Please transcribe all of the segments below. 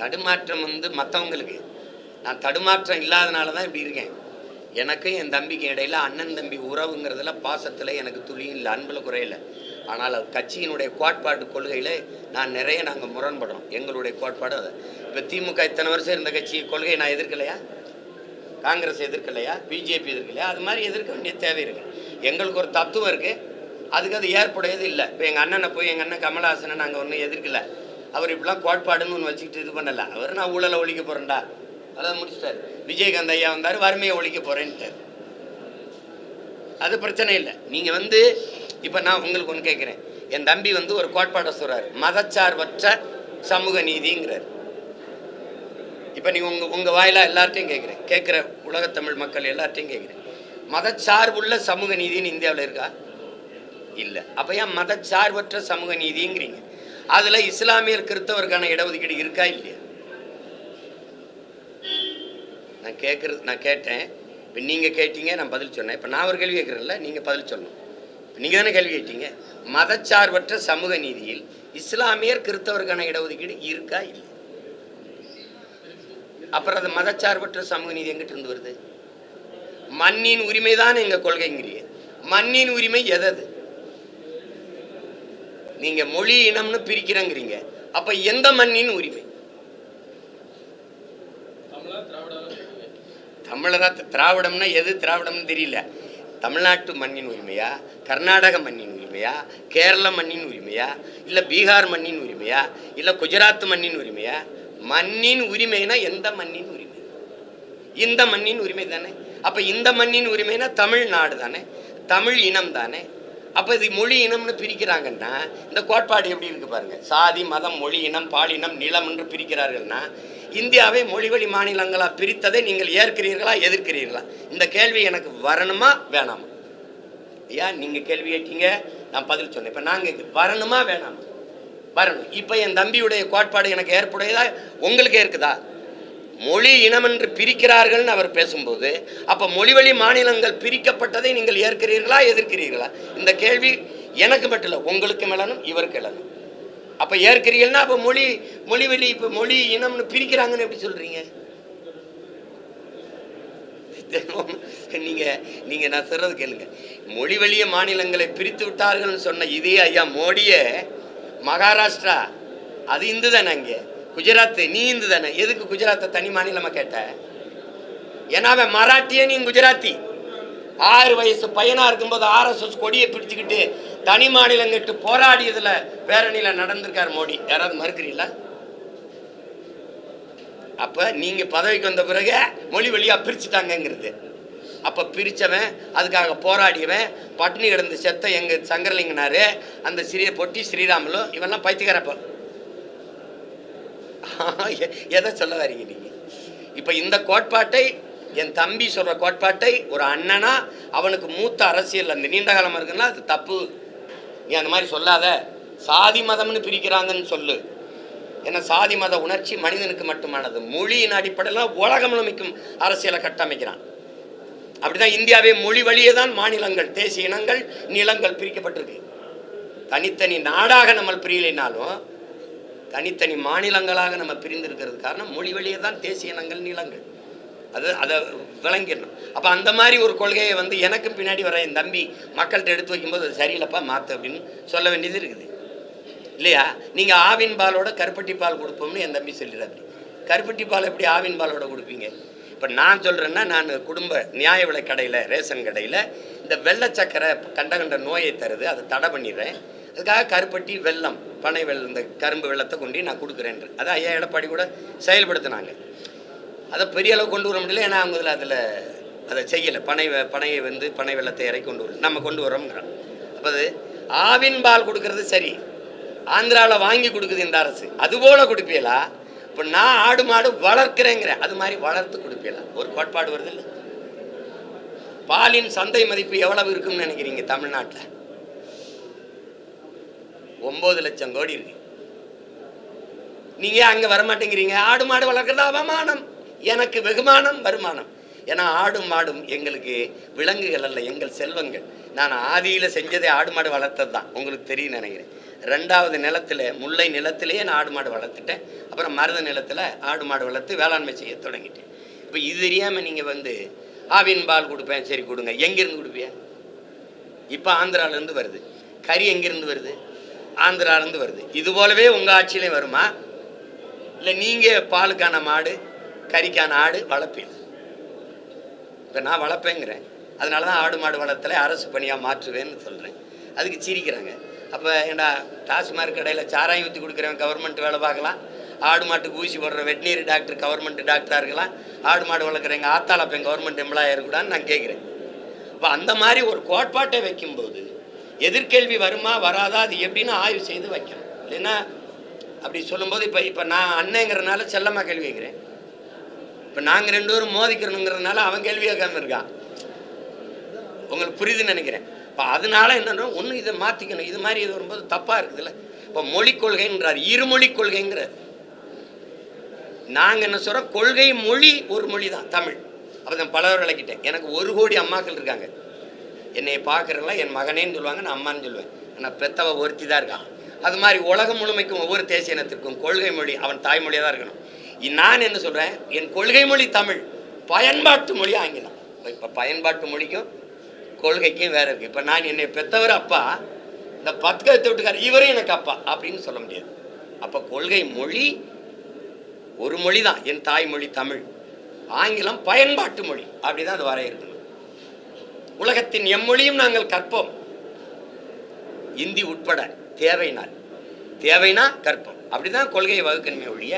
தடுமாற்றம் வந்து மற்றவங்களுக்கு நான் தடுமாற்றம் இல்லாதனால தான் இப்படி இருக்கேன். எனக்கும் என் தம்பிக்கும் இடையில அண்ணன் தம்பி உறவுங்கிறதுல பாசத்தில் எனக்கு துளியும் இல்லை அன்பில் குறையில. ஆனால் அது கட்சியினுடைய கோட்பாடு கொள்கையில் நான் நிறைய நாங்கள் முரண்படுறோம். எங்களுடைய கோட்பாடு அது. இப்போ திமுக இத்தனை வருஷம் இருந்த கட்சி கொள்கையை நான் எதிர்க்கலையா? காங்கிரஸ் எதிர்க்கலையா? பிஜேபி எதிர்க்கலையா? அது மாதிரி எதிர்க்க வேண்டிய தேவை இருக்கு. எங்களுக்கு ஒரு தத்துவம் இருக்குது அதுக்கு அது ஏற்புடையது இல்லை. இப்போ எங்கள் அண்ணனை போய் எங்கள் அண்ணன் கமலஹாசனை நாங்கள் ஒன்றும் எதிர்க்கல. அவர் இப்படிலாம் கோட்பாடுன்னு ஒன்று வச்சுக்கிட்டு இது பண்ணல. அவர் நான் ஊழலை ஒழிக்க போகிறேன்டா அதான் முடிச்சிட்டார். விஜயகாந்த் ஐயா வந்தார் வறுமையை ஒழிக்க போகிறேன்ட்டார் அது பிரச்சனை இல்லை. நீங்கள் வந்து இப்போ நான் உங்களுக்கு ஒன்று கேட்குறேன் என் தம்பி வந்து ஒரு கோட்பாடை சொல்கிறார் மதச்சார்பற்ற சமூக நீதிங்கிறார். இப்போ நீங்கள் உங்கள் உங்கள் வாயிலாக எல்லார்ட்டையும் கேட்குறேன் கேட்குற உலகத்தமிழ் மக்கள் எல்லார்ட்டையும் கேட்குறேன் மதச்சார்புள்ள சமூக நீதின்னு இந்தியாவில் இருக்கா? இல்லை. அப்போ ஏன் மதச்சார்பற்ற சமூக நீதிங்கிறீங்க? அதில் இஸ்லாமியர் கிறிஸ்தவருக்கான இடஒதுக்கீடு இருக்கா இல்லையா? நான் கேட்குறது நான் கேட்டேன். இப்போ நீங்கள் கேட்டீங்க நான் பதில் சொன்னேன். இப்போ நான் ஒரு கேள்வி கேட்குறேன்ல நீங்கள் பதில் சொல்லணும். நீங்கள் தானே கேள்வி கேட்டீங்க? மதச்சார்பற்ற சமூக நீதியில் இஸ்லாமியர் கிறிஸ்தவருக்கான இடஒதுக்கீடு இருக்கா இல்லை அப்புறம் அது மதச்சார்பற்ற சமூக நீதி எங்கிட்ட இருந்து வருது? மண்ணின் உரிமை தான் எங்க கொள்கைங்கிறீங்க. மண்ணின் உரிமை எதது? நீங்க மொழி இனம்னு பிரிக்கிறேங்கிறீங்க. அப்ப எந்த மண்ணின் உரிமை? தமிழரா திராவிடம்னா எது திராவிடம்னு தெரியல. தமிழ்நாட்டு மண்ணின் உரிமையா? கர்நாடக மண்ணின் உரிமையா? கேரள மண்ணின் உரிமையா? இல்லை பீகார் மண்ணின் உரிமையா? இல்லை குஜராத் மண்ணின் உரிமையா? மண்ணின் உரிமைனா எந்த மண்ணின் உரிமை? இந்த மண்ணின் உரிமை தானே. அப்போ இந்த மண்ணின் உரிமைனா தமிழ்நாடு தானே? தமிழ் இனம் தானே? அப்போ இது மொழி இனம்னு பிரிக்கிறாங்கன்னா இந்த கோட்பாடு எப்படி இருக்கு பாருங்க. சாதி மதம் மொழி இனம் பாலினம் நிலம் என்று பிரிக்கிறார்கள்னா இந்தியாவை மொழிவழி மாநிலங்களா பிரித்ததை நீங்கள் ஏற்கிறீர்களா எதிர்க்கிறீர்களா? இந்த கேள்வி எனக்கு வரணுமா வேணாமா? ஐயா நீங்கள் கேள்வி கேட்டீங்க நான் பதில் சொன்னேன். இப்போ நாங்கள் வரணுமா வேணாமா? வரணும். இப்போ என் தம்பியுடைய கோட்பாடு எனக்கு ஏற்புடையதா உங்களுக்கு இருக்குதா? மொழி இனம் என்று பிரிக்கிறார்கள்னு அவர் பேசும்போது அப்போ மொழிவழி மாநிலங்கள் பிரிக்கப்பட்டதை நீங்கள் ஏற்கிறீர்களா எதிர்க்கிறீர்களா? இந்த கேள்வி எனக்கு மட்டும் இல்லை உங்களுக்கு மேலனும் இவருக்கு எழணும் அப்போ ஏற்கிறீர்கள்னா அப்போ மொழி மொழிவழி இப்போ மொழி இனம்னு பிரிக்கிறாங்கன்னு எப்படி சொல்கிறீங்க நீங்க நீங்க நான் சொல்றது கேளுங்க. மொழி வழிய மாநிலங்களை பிரித்து விட்டார்கள்னு சொன்ன இதே ஐயா மோடியே மகாராஷ்டிரா அது இந்து தானே அங்கே. குஜராத் நீ இந்து தானே? எதுக்கு குஜராத்தை தனி மாநிலமா கேட்ட? ஏன்னா அவன் மராட்டியே நீ குஜராத்தி. ஆறு வயசு பையனா இருக்கும்போது ஆர்எஸ்எஸ் கொடியை பிடிச்சுக்கிட்டு தனி மாநிலங்கிட்டு போராடியதுல பேரணியில நடந்திருக்கார் மோடி. யாராவது மறுக்கிறீங்களா அப்ப நீங்க பதவிக்கு வந்த பிறகு மொழி வழியா பிரிச்சுட்டாங்கங்கிறது. அப்ப பிரிச்சவன் அதுக்காக போராடியவன் பட்டினி கிடந்து செத்த எங்க சங்கரலிங்கனாரு அந்த சிறிய பொட்டி ஸ்ரீராமலும் இவெல்லாம் பைத்தியக்காரப்ப. எதை சொல்ல வரீங்க நீங்கள் இப்போ இந்த கோட்பாட்டை என் தம்பி சொல்கிற கோட்பாட்டை ஒரு அண்ணனா அவனுக்கு மூத்த அரசியல் அந்த நீண்ட காலம் இருக்குன்னா அது தப்பு. நீ அந்த மாதிரி சொல்லாத. சாதி மதம்னு பிரிக்கிறாங்கன்னு சொல்லு. ஏன்னா சாதி மத உணர்ச்சி மனிதனுக்கு மட்டுமானது. மொழியின் அடிப்படையில் உலகம் அமைக்கும் அரசியலை கட்டமைக்கிறான். அப்படிதான் இந்தியாவே மொழி வழியே தான் மாநிலங்கள் தேசிய இனங்கள் நிலங்கள் பிரிக்கப்பட்டிருக்கு. தனித்தனி நாடாக நம்ம பிரியலைனாலும் தனித்தனி மாநிலங்களாக நம்ம பிரிந்திருக்கிறது காரணம் மொழி வழியே தான் தேசிய இனங்கள் நிலங்கள். அது அதை விளங்கிடணும். அப்போ அந்த மாதிரி ஒரு கொள்கையை வந்து எனக்கும் பின்னாடி வர என் தம்பி மக்கள்கிட்ட எடுத்து வைக்கும்போது அது சரியில்லைப்பா மாற்று அப்படின்னு சொல்ல வேண்டியது இருக்குது. இல்லையா? நீங்கள் ஆவின் பாலோட கருப்பட்டி பால் கொடுப்போம்னு என் தம்பி சொல்லிடுறாரு. கருப்பட்டி பால் எப்படி ஆவின் பாலோட கொடுப்பீங்க? இப்போ நான் சொல்கிறேன்னா நான் குடும்ப நியாய விலை கடையில் ரேஷன் கடையில் இந்த வெள்ளை சக்கரை கண்ட கண்ட நோயை தருது அதை தடை பண்ணிடுறேன். அதுக்காக கருப்பட்டி வெல்லம் பனை வெள்ளம் இந்த கரும்பு வெள்ளத்தை கொண்டு நான் கொடுக்குறேன் அதை ஐயா எடப்பாடி கூட செயல்படுத்தினாங்க. அதை பெரிய அளவு கொண்டு வர முடியல ஏன்னா அவங்க அதில் அதை செய்யலை. பனை பனையை வந்து பனை வெள்ளத்தை இறக்கி கொண்டு வரல நம்ம கொண்டு வரோங்கிறோம் அப்போ அது ஆவின் பால் கொடுக்கறது சரி. ஆந்திராவில் வாங்கி கொடுக்குது இந்த அரசு. அதுபோல் கொடுப்பீங்களா? இப்போ நான் ஆடு மாடு வளர்க்குறேங்கிறேன் அது மாதிரி வளர்த்து கொடுப்பீங்களா? ஒரு கோட்பாடு வருது இல்லை? பாலின் சந்தை மதிப்பு எவ்வளவு இருக்கும்னு நினைக்கிறீங்க தமிழ்நாட்டில்? ஒன்பது லட்சம் கோடி இருக்கு. நீங்க ஏன் அங்க வரமாட்டேங்கிறீங்க? ஆடு மாடு வளர்க்குறது அவமானம். எனக்கு வெகுமானம் வருமானம். ஏன்னா ஆடும் மாடும் எங்களுக்கு விலங்குகள் அல்ல எங்கள் செல்வங்கள். நான் ஆதியில் செஞ்சதே ஆடு மாடு வளர்த்தது தான் உங்களுக்கு தெரியும் நினைக்கிறேன். ரெண்டாவது நிலத்தில் முல்லை நிலத்திலேயே நான் ஆடு மாடு வளர்த்துட்டேன். அப்புறம் மருத நிலத்தில் ஆடு மாடு வளர்த்து வேளாண்மை செய்ய தொடங்கிட்டேன். இப்போ இது தெரியாமல் நீங்கள் வந்து ஆவின் பால் கொடுப்பேன் சரி கொடுங்க. எங்கேருந்து கொடுப்பியா? இப்போ ஆந்திராலேருந்து வருது. கறி எங்கேருந்து வருது? ஆந்திராலேருந்து வருது. இது போலவே உங்கள் ஆட்சியிலையும் வருமா? இல்லை நீங்கள் பாலுக்கான மாடு கறிக்கான ஆடு வளர்ப்பீங்க. இப்போ நான் வளர்ப்பேங்கிறேன். அதனால தான் ஆடு மாடு வளர்த்தல அரசு பணியாக மாற்றுவேன்னு சொல்கிறேன் அதுக்கு சிரிக்கிறாங்க. அப்போ ஏண்டா டாஸ்மார்க் கடையில் சாராயம் ஊற்றி கொடுக்குறவன் கவர்மெண்ட் வேலை பார்க்கலாம். ஆடு மாட்டுக்கு ஊசி போடுற வெட்டினரி டாக்டர் கவர்மெண்ட் டாக்டராக இருக்கலாம். ஆடு மாடு வளர்க்குறவங்க ஆத்தாளப்பேன் கவர்மெண்ட் எம்ப்ளாயாக இருக்கக்கூடாதுன்னு நான் கேட்குறேன். இப்போ அந்த மாதிரி ஒரு கோட்பாட்டை வைக்கும்போது எதிர்கேள்வி வருமா வராதா அது எப்படின்னு ஆய்வு செய்து வைக்கணும். இல்லைன்னா அப்படி சொல்லும்போது இப்போ இப்போ நான் அண்ணங்கிறனால செல்லமாக கேள்வி கேட்குறேன். இப்போ நாங்கள் ரெண்டு பேரும் மோதிக்கிறணுங்கிறதுனால அவன் கேள்வி கேட்காம இருக்கான். உங்களுக்கு புரியுதுன்னு நினைக்கிறேன். இப்போ அதனால என்னன்னா ஒன்று இதை மாற்றிக்கணும் இது மாதிரி இது வரும்போது தப்பாக இருக்குதுல்ல. இப்போ மொழிக் கொள்கைன்றார். இருமொழி கொள்கைங்கிறார். நாங்கள் என்ன சொல்கிறோம் கொள்கை மொழி ஒரு மொழி தான் தமிழ். அப்போ நான் பலவர் விளக்கிட்டேன். எனக்கு ஒரு கோடி அம்மாக்கள் இருக்காங்க. என்னை பார்க்குறவங்களாம் என் மகனேன்னு சொல்லுவாங்க நான் அம்மான்னு சொல்லுவேன். ஆனால் பெத்தவ ஒருத்தி தான் இருக்கான். அது மாதிரி உலகம் முழுமைக்கும் ஒவ்வொரு தேசிய இனத்திற்கும் கொள்கை மொழி அவன் தாய்மொழியாக தான் இருக்கணும். நான் என்ன சொல்கிறேன் என் கொள்கை மொழி தமிழ் பயன்பாட்டு மொழி ஆங்கிலம். இப்போ பயன்பாட்டு மொழிக்கும் கொள்கைக்கும் வேற இருக்குது இப்போ நான் என்னை பெத்தவர் அப்பா இந்த பத்கத்தை விட்டுக்கார் இவரும் எனக்கு அப்பா அப்படின்னு சொல்ல முடியாது. அப்போ கொள்கை மொழி ஒரு மொழி தான் என் தாய்மொழி தமிழ். ஆங்கிலம் பயன்பாட்டு மொழி. அப்படி தான் அது வரையறுக்கணும். உலகத்தின் எம்மொழியும் நாங்கள் கற்போம். இந்தி உட்பட தேவைனால் தேவைனா கற்போம். அப்படிதான் கொள்கையை வகுக்கணுமே ஒழிய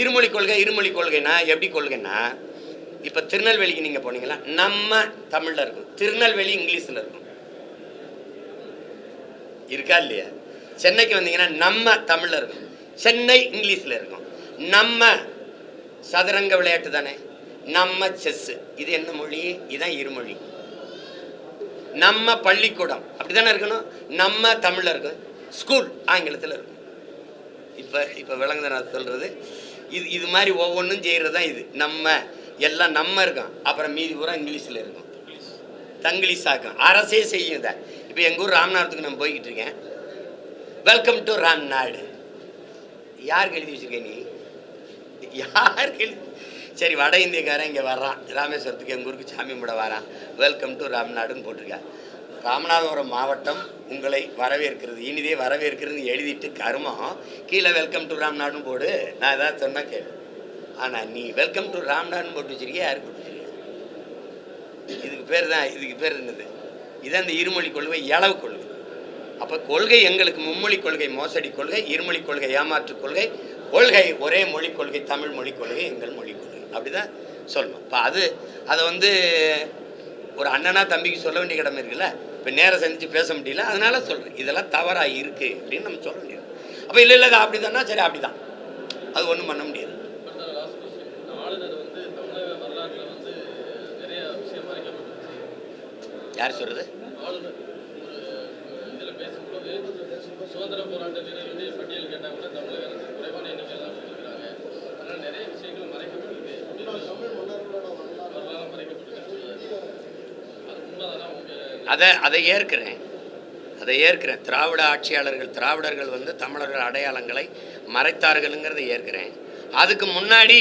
இருமொழி கொள்கை இருமொழி கொள்கைனா எப்படி கொள்கைன்னா இப்போ திருநெல்வேலிக்கு நீங்கள் போனீங்களா? நம்ம தமிழில் இருக்கும். திருநெல்வேலி இங்கிலீஷில் இருக்கும். இருக்கா இல்லையா? சென்னைக்கு வந்தீங்கன்னா நம்ம தமிழில் இருக்கும். சென்னை இங்கிலீஷில் இருக்கும். நம்ம சதுரங்க விளையாட்டு தானே? நம்ம செஸ்ஸு இது என்ன மொழி? இதுதான் இருமொழி. நம்ம பள்ளிக்கூடம். அப்படி தானே இருக்கணும்? நம்ம தமிழில் இருக்கும் ஸ்கூல் ஆங்கிலத்தில் இருக்கும் இப்போ இப்போ விளங்குத நான் சொல்கிறது இது இது மாதிரி ஒவ்வொன்றும் செய்கிறது தான் இது. நம்ம எல்லாம் நம்ம இருக்கோம். அப்புறம் மீதி பூரா இங்கிலீஷில் இருக்கும். தங்கிலீஷ் ஆக்கும் அரசே செய்யும் இதை. இப்போ எங்கள் ஊர் ராமநாதத்துக்கு நான் போய்கிட்டு இருக்கேன். வெல்கம் டு ராம்நாடு யாருக்கு எழுதி வச்சிருக்க நீ? யாருக்கு எழுதி சரி வட இந்தியக்காரன் இங்கே வர்றான். ராமேஸ்வரத்துக்கு எங்கள் ஊருக்கு சாமி கும்பிட வரான். வெல்கம் டு ராம்நாடுன்னு போட்டிருக்கேன் ராமநாதபுரம் மாவட்டம் உங்களை வரவேற்கிறது. இனிதே வரவேற்கிறது எழுதிட்டு கருமம். கீழே வெல்கம் டு ராம்நாடுன்னு போடு. நான் ஏதாவது சொன்னால் கேளு. ஆனால் நீ வெல்கம் டு ராம்நாடுன்னு போட்டு வச்சிருக்கியா? யாருக்கு போட்டு வச்சிருக்கியா? இதுக்கு பேர் தான் இதுக்கு பேர் என்னது? இதான் இந்த இருமொழி கொள்கை இளவு கொள்கை. அப்போ கொள்கை எங்களுக்கு மும்மொழி கொள்கை மோசடி கொள்கை இருமொழி கொள்கை ஏமாற்று கொள்கை கொள்கை ஒரே மொழி கொள்கை தமிழ் மொழி கொள்கை எங்கள் மொழி கொள்கை. அப்படிதான் சொல்லணும் இப்போ அது அதை வந்து ஒரு அண்ணனா தம்பிக்கு சொல்ல வேண்டிய கடமை இருக்குல்ல? இப்போ நேரம் சந்திச்சு பேச முடியல அதனால சொல்கிறேன் இதெல்லாம் தவறாக இருக்கு அப்படின்னு நம்ம சொல்ல முடியாது. அப்போ இல்லை இல்லை அப்படி தானா சரி அப்படிதான். அது ஒன்றும் பண்ண முடியாது. அடுத்த லாஸ்ட் கொஸ்டின் ஆளுநர் வந்து தமிழக வரலாற்றில் வந்து நிறைய விஷயம் மறைக்கப்பட்டிருச்சு யார் சொல்கிறது ஆளுநர் ஒரு இதில் பேசும்போது சுதந்திர போராட்ட வீரர்களுடைய பட்டியல் கேட்டால் கூட தமிழக அரசு குறைவான எண்ணிக்கையில் தான் கொடுக்குறாங்க. அதனால் நிறைய விஷயங்கள் மறைக்கப்பட்டிருக்கு. தமிழ் மன்னர்களோட வரலாறு மறைக்கப்பட்டிருக்கு. அது உண்மைதானா? அதை அதை ஏற்கிறேன். அதை ஏற்கிறேன். திராவிட ஆட்சியாளர்கள் திராவிடர்கள் வந்து தமிழர்கள் அடையாளங்களை மறைத்தார்கள்ங்கிறத ஏற்கிறேன். அதுக்கு முன்னாடி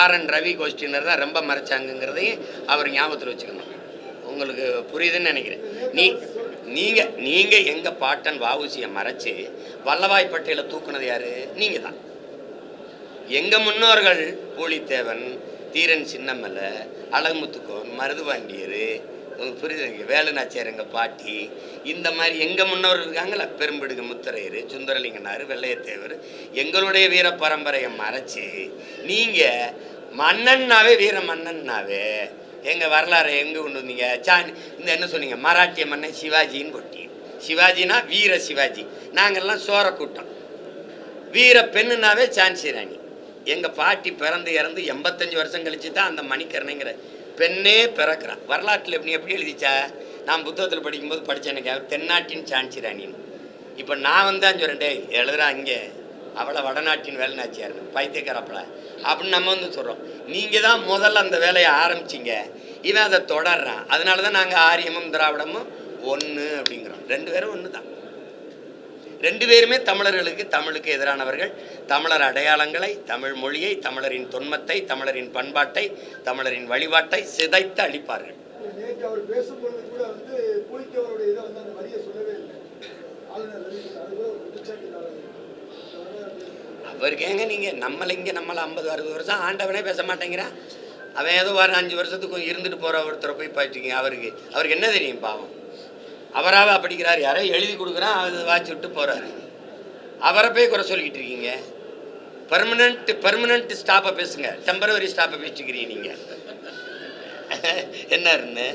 ஆர் என் ரவி கோஷ்டினர் தான் ரொம்ப மறைச்சாங்கங்கிறதையும் அவர் ஞாபகத்தில் வச்சுக்கணும். உங்களுக்கு புரியுதுன்னு நினைக்கிறேன். நீ நீங்கள் நீங்கள் எங்கள் பாட்டன் வாவுசியை மறைச்சி வல்லவாய் பட்டேலை தூக்குனது யார்? நீங்கள் தான் எங்கள் முன்னோர்கள் பூலித்தேவன் தீரன் சின்னமலை அழகுமுத்துக்கோன் மருதுபாண்டியர் உங்களுக்கு புரியுதுங்க வேலுநாச்சியார் எங்கள் பாட்டி இந்த மாதிரி எங்கள் முன்னோர்கள் இருக்காங்களா பெரும்பிடுகு முத்தரையர் சுந்தரலிங்கனார் வெள்ளையத்தேவர் எங்களுடைய வீர பரம்பரையை மறைச்சு நீங்கள் மன்னன்னாவே வீர மன்னன்னாவே எங்கள் வரலாறை எங்கே கொண்டு வந்தீங்க? சான் இந்த என்ன சொன்னீங்க? மராட்டிய மன்னன் சிவாஜின்னு போட்டி சிவாஜினா வீர சிவாஜி. நாங்கள்லாம் சோர கூட்டம். வீர பெண்ணுனாவே சான்சி ராணி. எங்கள் பாட்டி பிறந்து இறந்து எண்பத்தஞ்சு வருஷம் கழிச்சு தான் அந்த மணிக்கரணைங்கிற பெண்ணே பிறக்கிறான் வரலாற்றில் எப்படி எப்படி எழுதிச்சா? நான் புத்தகத்தில் படிக்கும்போது படித்தேன் எனக்கு. தென்னாட்டின் சான்சி ராணின்னு. இப்போ நான் வந்து அஞ்சு ரெண்டே எழுதுறா இங்கே. அவளை வடநாட்டின் வேலை வேலுநாச்சியார் பைத்தியக்காரப்பல அப்படின்னு நம்ம வந்து சொல்கிறோம் நீங்கள் தான் முதல்ல அந்த வேலையை ஆரம்பிச்சிங்க. இவன் அதை தொடர்றான். அதனால தான் நாங்கள் ஆரியமும் திராவிடமும் ஒன்று அப்படிங்கிறோம். ரெண்டு பேரும் ஒன்று தான் ரெண்டு பேருமே தமிழர்களுக்கு தமிழுக்கு எதிரானவர்கள். தமிழர் அடையாளங்களை தமிழ் மொழியை தமிழரின் தொன்மத்தை தமிழரின் பண்பாட்டை தமிழரின் வழிபாட்டை சிதைத்து அளிப்பார்கள் நேற்று அவர் பேசும்பொழுது கூட வந்து பூலித்தேவருடைய இதை வந்து அந்த வரியை சொல்லவே இல்லை ஆளுநர் ரவி அது கூட ஒரு குற்றச்சாட்டு அவருக்கு ஏங்க நீங்கள் நம்மளை இங்கே நம்மளை ஐம்பது அறுபது வருஷம் ஆண்டவனே பேச மாட்டேங்கிறான் அவன் ஏதோ வர அஞ்சு வருஷத்துக்கு இருந்துட்டு போகிற ஒருத்தரை போய் பாய்ச்சிங்க அவருக்கு. அவருக்கு என்ன தெரியும் பாவம்? அவராக படிக்கிறார் யாரோ எழுதி கொடுக்குறான் அது வாட்சி விட்டு போகிறாரு அவரை போய் குறை சொல்லிக்கிட்டு இருக்கீங்க. பர்மனண்ட் பர்மனண்ட் ஸ்டாப்பை பேசுங்க. டெம்பரவரி ஸ்டாப்பை பேசிக்கிறீங்க நீங்கள் என்ன இருந்து